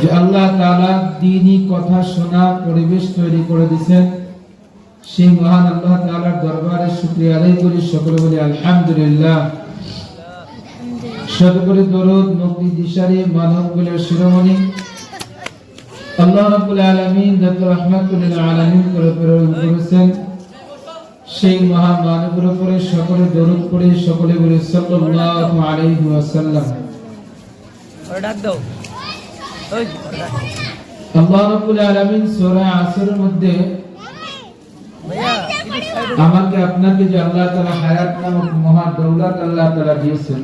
যে আল্লাহ তাআলা দ্বীনি কথা শোনা, পরিবেশ তৈরি করে দিয়েছেন। সেই মহান আল্লাহ তাআলার দরবারে শুকরিয়া আদায় করি। সকলে বলি আলহামদুলিল্লাহ। সর্বোপরি দরুদ মুক্তি দিশারি মানবগুলোর শিরোমণি। আল্লাহ রাব্বুল আলামিন যত রহমাতুল আলামিন করে প্রেরণ করেছেন, সেই মহান মানবের উপরে সকলে দরুদ পড়ে, সকলে বলে সাল্লাল্লাহু আলাইহি ওয়াসাল্লাম। ডাক দাও। আল্লাহ রাব্বুল আলামিন সূরা আসরের মধ্যে আমাকে আপনাকে যে আল্লাহ তাআলা হায়াত নামক মহা দৌলত আল্লাহ তাআলা দিয়েছেন,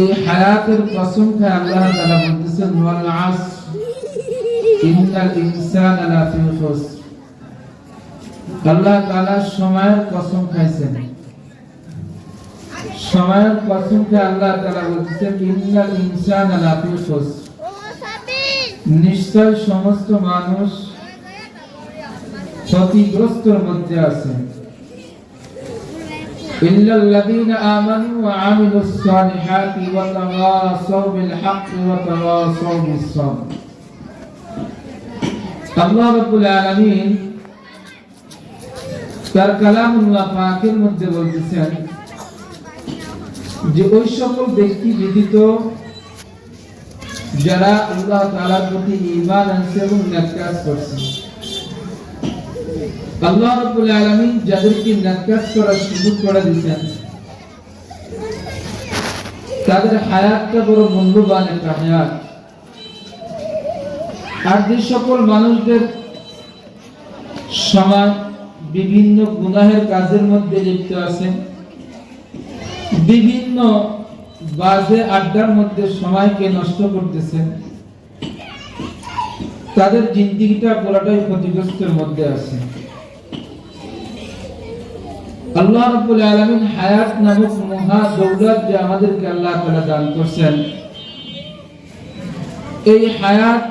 এই হায়াতের কসম খায় আল্লাহ তাআলা বলতেছেন, ওয়াল আস ইন্নাল ইনসানা লাফি আল্লাহ তাআলা সময়ের কসম খাইছেন। সময়ের কসম খায় আল্লাহ তাআলা বলতেছেন ইন্নাল ইনসানা লাফি খুসর নিশ্চয় সমস্ত মানুষ ক্ষতিগ্রস্তর মধ্যে আছে إلا الذين آمنوا وعملوا الصالحات وتواصوا بالحق وتواصوا بالصبر আল্লাহ রাব্বুল আলামিন তার কালামুল্লাহ পাকের মধ্যে বলতেছেন যে ওই সকল ব্যক্তি ব্যতীত যারা আল্লাহ তাআলার প্রতি ঈমান আনছে এবং নেক কাজ করছে। আল্লাহ রাব্বুল আলামিন যাদেরকে নাকাস করার সুযোগ করে দিয়েছেন, তাদের হায়াতটা বড় মূল্যবান একটা হায়াত। আর যে সকল মানুষদের সমাজ বিভিন্ন গুনাহের কাজের মধ্যে লিপ্ত আছে বিভিন্ন বাজে আড্ডার মধ্যে সময়কে নষ্ট করতেছে তাদের জিন্দিগিটা পুরাটাই ক্ষতিগ্রস্তের মধ্যে আছে। আল্লাহ আলামিন হায়াত নামক মহা দৌলত যে আমাদেরকে আল্লাহ তাআলা দান এই হায়াত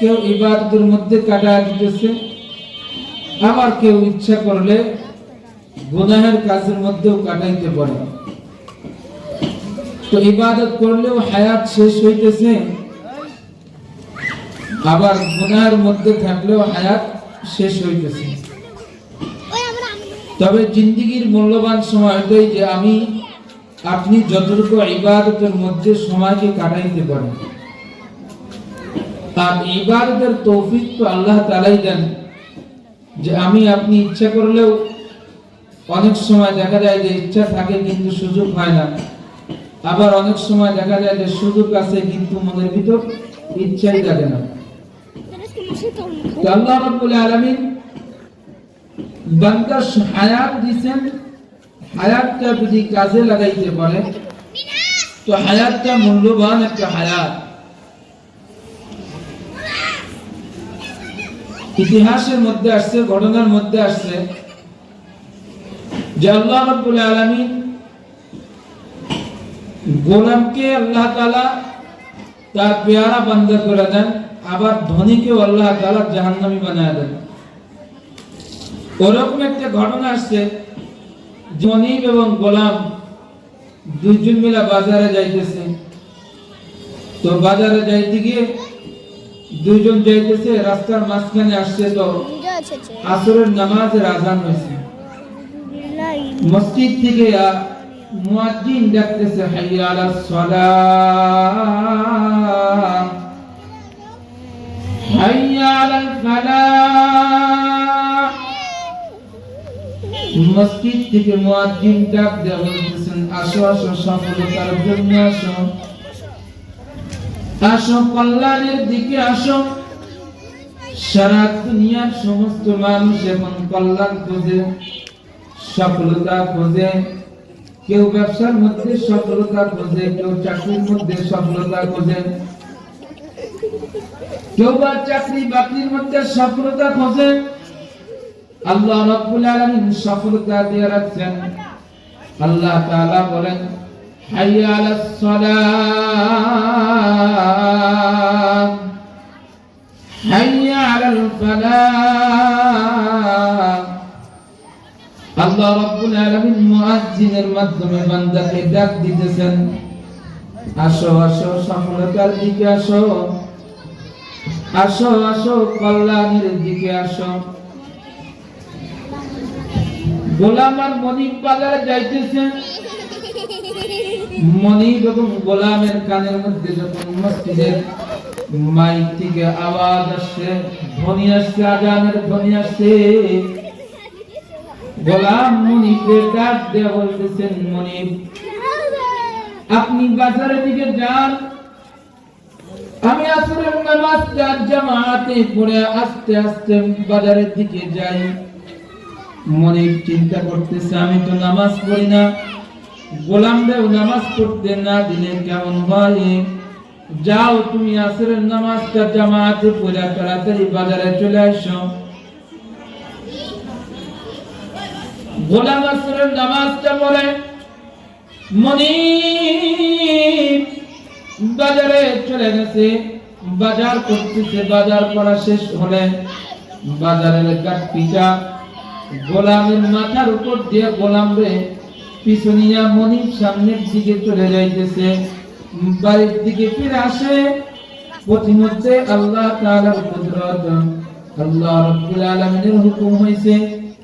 কেউ ইবাদতের মধ্যে কাটায় দিতেছে। আবার কেউ ইচ্ছা করলে গুনাহের কাজের মধ্যেও কাটাইতে পারে। তো ইবাদত করলেও হায়াত শেষ হইতেছে। আবার গুনাহের মধ্যে থাকলেও হায়াত শেষ হইতেছে। তবে জিন্দিগির মূল্যবান সময় এটাই যে আমি আপনি যতটুকু ইবাদতের মধ্যে সময়কে কাটাইতে পারেন। আর ইবাদতের তৌফিক তো আল্লাহ তালাই দেন। যে আমি আপনি ইচ্ছা করলেও অনেক সময় দেখা যায় যে ইচ্ছা থাকে কিন্তু সুযোগ হয় না। আবার অনেক সময় দেখা যায় যে সুযোগ আছে, কিন্তু মনের ভিতর ইচ্ছাই থাকে না। আল্লাহ রাব্বুল আলামিন বান্দার হায়াত হায়াতটা যদি কাজে লাগাইতে পারে, তো হায়াতটা মূল্যবান একটা হায়াত। ইতিহাসের মধ্যে আসছে, ঘটনার মধ্যে আসছে যে আল্লাহ রাব্বুল আলামিন গোলামকে আল্লাহ তাআলা তার পেয়ারা বান্দা করে দেন আবার ধনীকেও আল্লাহ তাআলা জাহান্নামী বানায় দেন। ওরকম একটা ঘটনা আসছে জনিব এবং গোলাম দুইজন মিলে বাজারে যাইতেছে। তো বাজারে যাইতে গিয়ে দুইজন যাইতেছে রাস্তার মাঝখানে আসছে তো আসরের নামাজের আজান হয়েছে। মসজিদ থেকে মুয়াজ্জিন ডাকতেছে হাইয়া আলাস সালাহ হাইয়া আলাল ফালাহ মসজিদ থেকে মুয়াজ্জিন ডাক দেওয়া বলতেছেন, আসো আসো সফলতার জন্য আসো। আসো, কল্যাণের দিকে আসো। সারা দুনিয়ার সমস্ত মানুষ এখন কল্যাণ খোঁজে, সফলতা খোঁজে। কেউ ব্যবসার মধ্যে সফলতা খোঁজে, কেউ চাকরির মধ্যে সফলতা খোঁজে। কেউ বা চাকরি বাকরির মধ্যে সফলতা খোঁজে। আল্লাহ রাব্বুল আলামিন সফলতা দিয়ে রাখছেন। আল্লাহ তাআলা বলেন আল্লাহ রাব্বুল আলামিন মুয়াজ্জিনের মাধ্যমে বান্দাকে ডাক দিতেছেন। আসো আসো, সফলতার দিকে আসো। আসো আসো, কল্যাণের দিকে আসো। গোলাম আর মনিব বাজারে যাইতেছেন। মনিব এবং গোলামের কানের মধ্যে যখন মসজিদের মাইক থেকে আওয়াজ আসছে, ধ্বনি আসছে, আজানের ধ্বনি আসছে গোলাম মনিবকে ডাক দিয়ে বলতেছেন, মনিব, আপনি বাজারের দিকে যান। আমি আসরের নামাজ চার জামাতে পড়ে আস্তে আস্তে বাজারের দিকে যাই। মনে চিন্তা করতেছে, আমি তো নামাজ পড়ি না। গোলামরাও নামাজ পড়তে না দিলে কেমন হয়? যাও তুমি আসরের নামাজটা জামাতে পড়ে তাড়াতাড়ি বাজারে চলে আসো। গোলাম নামাজটা পড়ে মনিব বাজারে চলে গেছে। বাজার করতেছে, বাজার করা শেষ হলে বাজারের গোলামের মাথার উপর দিয়ে গোলাম রে পিছনিয়া মনিব সামনের দিকে চলে যাইতেছে। বাড়ির দিকে ফিরে আসে। পথিমধ্যে আল্লাহ তাআলার কুদরত, আল্লাহ রাব্বুল আলামিনের হুকুম হইছে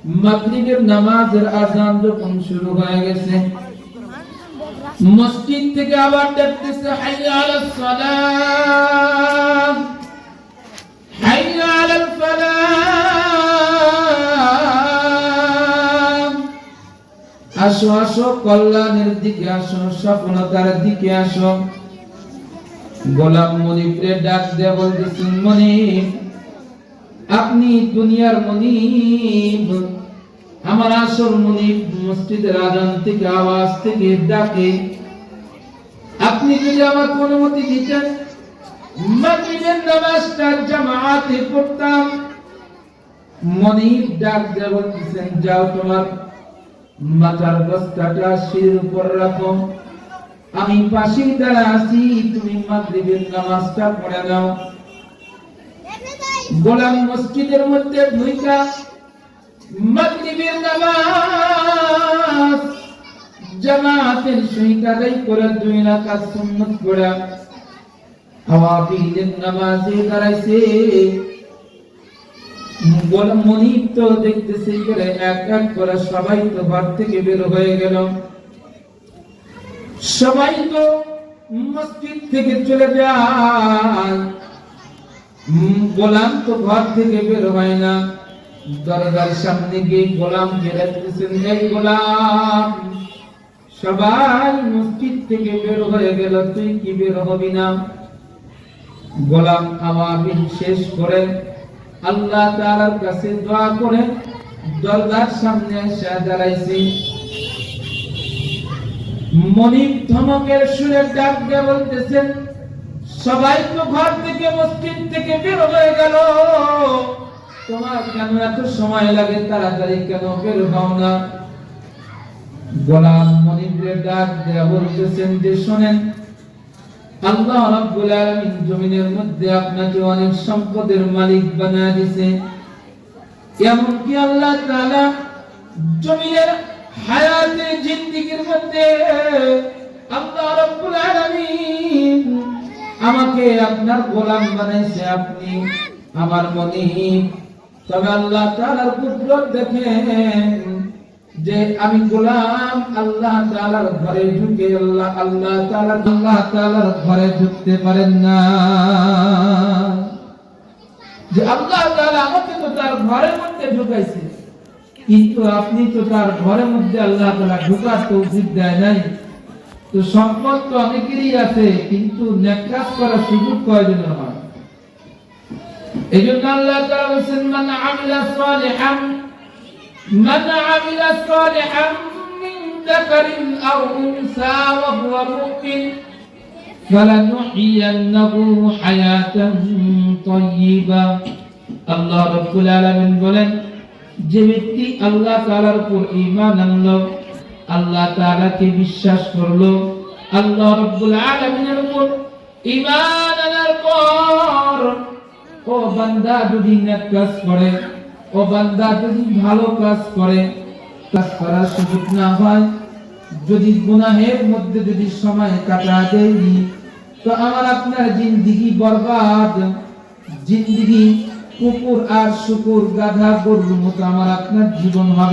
মাগরিবের নামাজের আযান যখন শুরু হয়ে গেছে, মসজিদ থেকে আবার ডাকতেছে, হাইয়া আলাস সালাম, হাইয়া আলাল ফালাহ আসো আসো, কল্যাণের দিকে আসো, সফলতার দিকে আসো। গোলাম মনিবরে ডাক দেয়া বলতেছেন, মনিব আপনি দুনিয়ার মনিব। আমার আসল মনিব মসজিদের আজান থেকে, আওয়াজ থেকে ডাকে। আপনি যদি আমাকে অনুমতি দিতেন নামাজটা জামাতে পড়তাম। মনিব ডাক বলতেছেন, যাও তোমার মাথার বস্তাটা শির উপর রাখো। আমি পাশে দাঁড়া আছি, তুমি মাগরিবের নামাজটা পড়ে নাও। গোলাম মসজিদের মধ্যে ঢুইকা মাগরিবের নামাজ। জামাতের সহিত আদায় করে দুই রাকাত সুন্নাত পড়া। নামাজে দাঁড়াইছে। গোলাম মনিব তো দেখতেছে করে এক এক করে সবাই তো ঘর থেকে বের হয়ে গেল। সবাই তো মসজিদ থেকে চলে যায়। গোলাম তো ঘর থেকে বের হয় না। দরজার সামনে গিয়ে গোলাম দেখতেছেন এই গোলাম, সবাই মসজিদ থেকে বের হয়ে গেল, তুই কি বের হবি না? গোলাম আওয়াবিন শেষ করে আল্লাহ তাআলার কাছে দোয়া করে দরজার সামনে এসে দাঁড়াইছি। মনিব ধমকের সুরে ডাক দিয়ে বলতেছেন সবাই তো ঘর থেকে মসজিদ থেকে বের হয়ে গেল। তোমার কেন এত সময় লাগে তাড়াতাড়ি কেন বের হও না? গোলাম ডাক দেয়া বলতেছেন যে, শোনেন, আল্লাহ রাব্বুল আলামিন জমিনের মধ্যে আপনাকে অনেক সম্পদের মালিক বানায় দিয়েছে। এমন কি আল্লাহ তাআলা জমিনের হায়াতে জিন্দেগীর মধ্যে আল্লাহ রাব্বুল আলামিন আমাকে আপনার গোলাম বানাইছে আপনি, আমার মনিব তবে আল্লাহ তাআলার কুদরত দেখেন যে আমি গোলাম, আল্লাহ তাআলার ঘরে ঢুকে আল্লাহ আল্লাহ তাআলা, আল্লাহ তাআলার ঘরে ঢুকতে পারেন না। যে আল্লাহ তাআলা আমাকে তো তার ঘরের মধ্যে ঢুকাইছে। কিন্তু আপনি তো তার ঘরের মধ্যে আল্লাহ তাআলা ঢোকার তৌফিক দেয় নাই। তো সম্পদ তো অনেকেরই আছে কিন্তু নেকাজ করার সুযোগ কয়জনের হয় এই জন্য আল্লাহ তাআলা বলেছেন মান আমিলা সালিহান من عمل صالحا من ذكر أو أنثى وهو مؤمن فلنحيينه حياة طيبة আল্লাহ রব্বুল আলামিন বলেন যে ব্যক্তি আল্লাহ তাআলার উপর ঈমান আনলো আল্লাহ তাআলাকে বিশ্বাস করল। আল্লাহ রব্বুল আলামিনের উপর ঈমান আনার পর ও বান্দা যদি নেক কাজ করে, ও বান্দা যদি ভালো কাজ করে, কাজ করার সুযোগ না হয়, যদি গুনাহের মধ্যে যদি সময় কাটা দেয়নি, তো আমার আপনার জিন্দিগি বরবাদ। জিন্দিগি কুকুর আর শুকুর গাধা গরুর মতো আমার আপনার জীবন হবে।